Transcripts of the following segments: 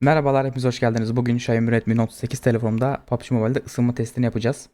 Merhabalar hepiniz hoş geldiniz. Bugün Xiaomi Redmi Note 8 telefonumda PUBG Mobile'de ısınma testini yapacağız.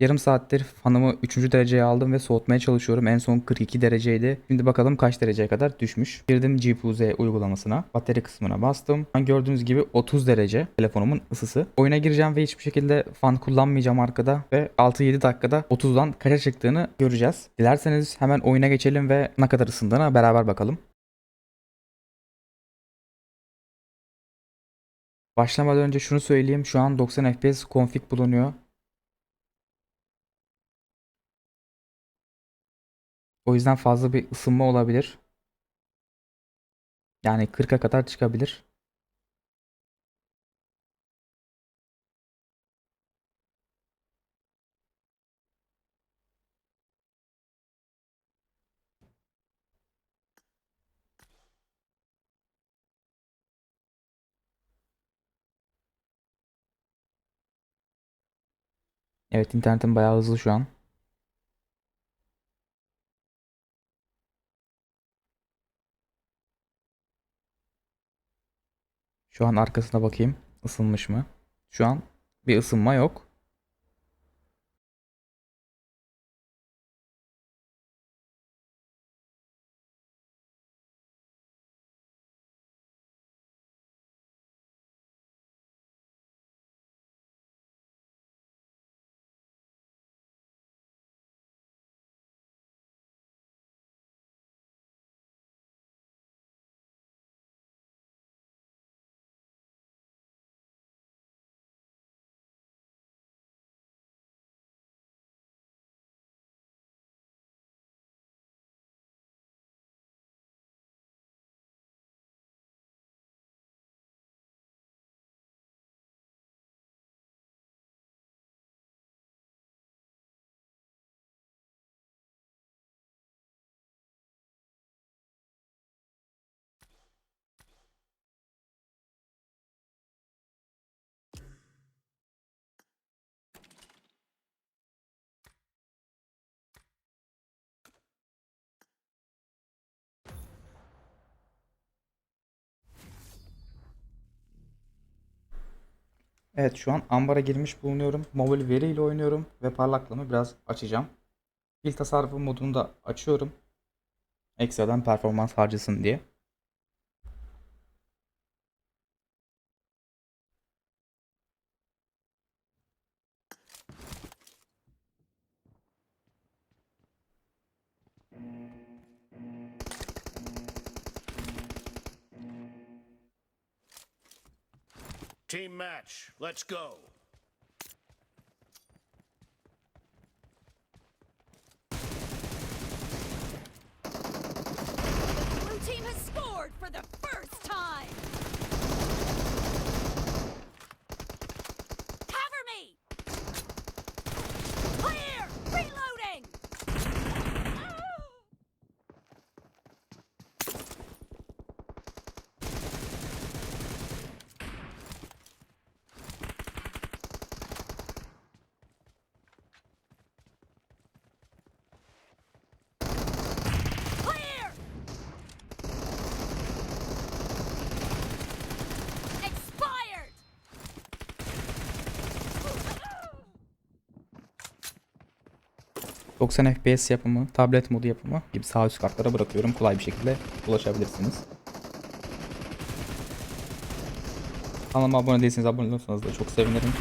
Yarım saattir fanımı 3. dereceye aldım ve soğutmaya çalışıyorum. En son 42 dereceydi. Şimdi bakalım kaç dereceye kadar düşmüş. Girdim GPU-Z uygulamasına. Batarya kısmına bastım. Gördüğünüz gibi 30 derece telefonumun ısısı. Oyuna gireceğim ve hiçbir şekilde fan kullanmayacağım arkada. Ve 6-7 dakikada 30'dan kaça çıktığını göreceğiz. Dilerseniz hemen oyuna geçelim ve ne kadar ısındığına beraber bakalım. Başlamadan önce şunu söyleyeyim. Şu an 90 FPS config bulunuyor. O yüzden fazla bir ısınma olabilir. Yani 40'a kadar çıkabilir. Evet internetim bayağı hızlı şu an. Şu an arkasına bakayım. ısınmış mı? Şu an bir ısınma yok. Evet şu an ambara girmiş bulunuyorum. Mobil veri ile oynuyorum ve parlaklığımı biraz açacağım. Pil tasarrufu modunu da açıyorum. Ekstradan performans harcasın diye. Team match, let's go. 90 FPS yapımı, tablet modu yapımı gibi sağ üst kartlara bırakıyorum. Kolay bir şekilde ulaşabilirsiniz. Kanalıma abone değilseniz abone olursanız da çok sevinirim.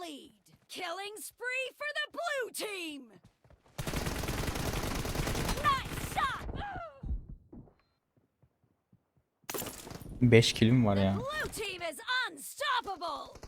lead. Killing spree for the blue team! Nice shot! 5 kilim var ya. Blue team is unstoppable!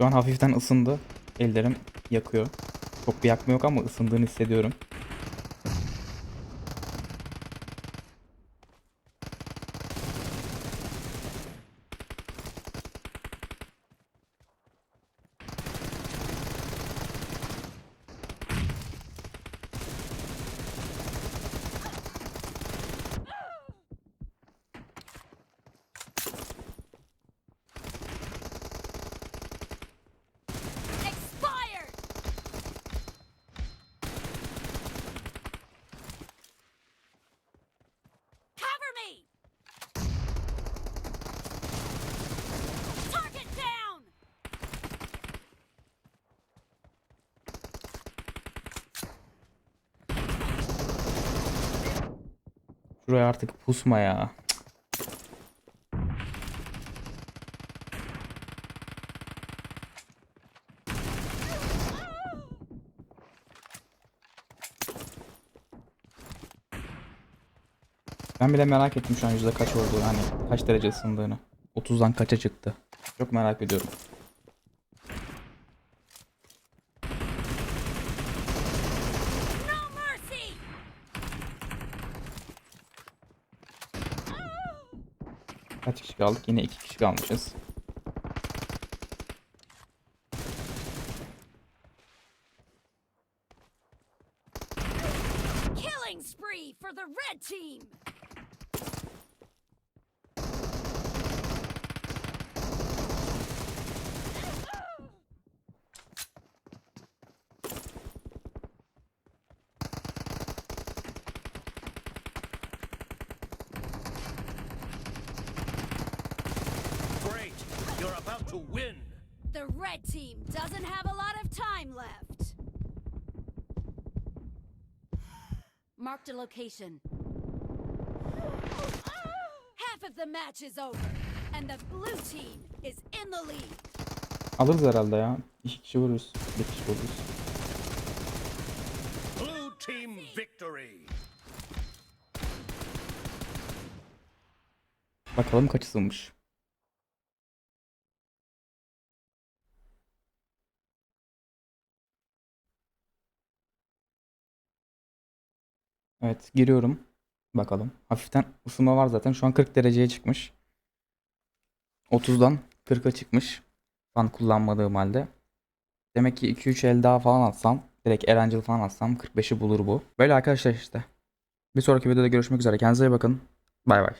Şu an hafiften ısındı. Ellerim yakıyor. Çok bir yakma yok ama ısındığını hissediyorum. Şuraya artık pusma ya. Ben bile merak ettim şu an yüzde kaç olduğunu hani kaç derece ısındığını. 30'dan kaça çıktı. Çok merak ediyorum. Kaç kişi kaldık? Yine 2 kişi kalmışız. Killing spree for the red team. To win. The red team doesn't have a lot of time left. Marked a location. Half of the match is over, and the blue team is in the lead. Alırız herhalde ya. 2 kişi vururuz. 1 kişi vururuz. Blue team victory. Bakalım kaç ısınmış. Evet giriyorum. Bakalım. Hafiften ısınma var zaten. Şu an 40 dereceye çıkmış. 30'dan 40'a çıkmış. Fan kullanmadığım halde. Demek ki 2-3 el daha falan atsam. Direkt Erancil falan atsam 45'i bulur bu. Böyle arkadaşlar işte. Bir sonraki videoda görüşmek üzere. Kendinize iyi bakın. Bay bay.